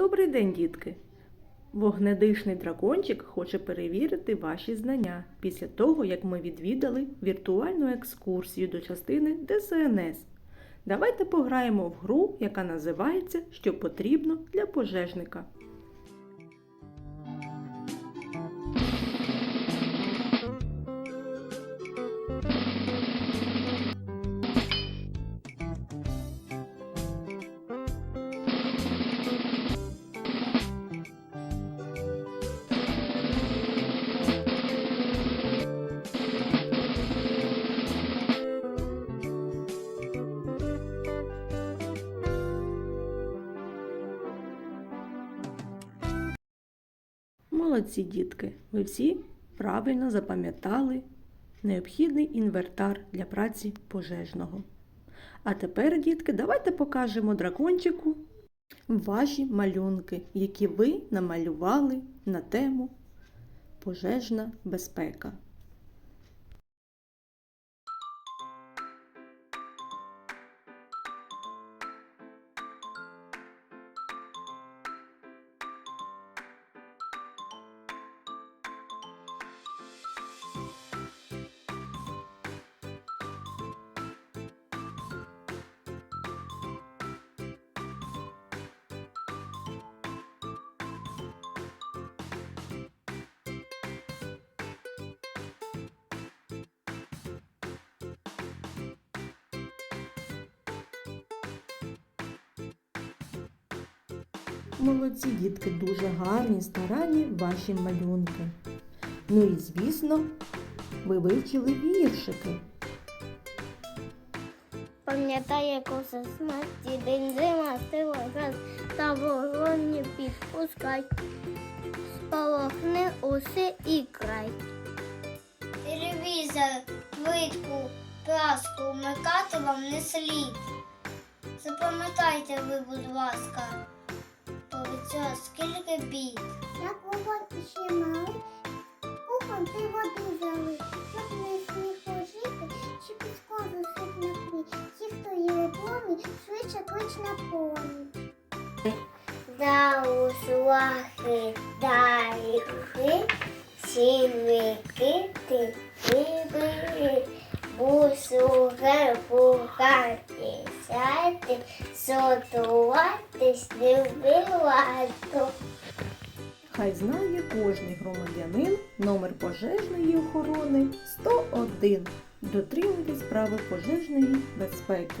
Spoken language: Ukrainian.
Добрий день, дітки! Вогнедишний дракончик хоче перевірити ваші знання після того, як ми відвідали віртуальну екскурсію до частини ДСНС. Давайте пограємо в гру, яка називається Що потрібно для пожежника. Молодці дітки, ви всі правильно запам'ятали необхідний інвертар для праці пожежного. А тепер, дітки, давайте покажемо дракончику ваші малюнки, які ви намалювали на тему пожежна безпека. Молодці дітки, дуже гарні, старанні ваші малюнки. Ну і звісно, ви вивчили віршики. Пам'ятає коса смерті, день зима, сила газ, та вогонь не підпускай. Спалахне усе і край. Телевізор, плитку, праску вмикати вам не слід. Запам'ятайте ви, будь ласка, повіця скільки бід. Як вогонь іще малий, кухонь ти води залий, щоб не сміху жити, чи піску засип на пні. Ті, хто є у домі, швидше клич на поміч. Да услахи дайхи, сівики ти вибери, бусугер пухати сяти, сотуватись не вбивати. Хай знає кожний громадянин номер пожежної охорони 101. Дотримуйтесь правил пожежної безпеки.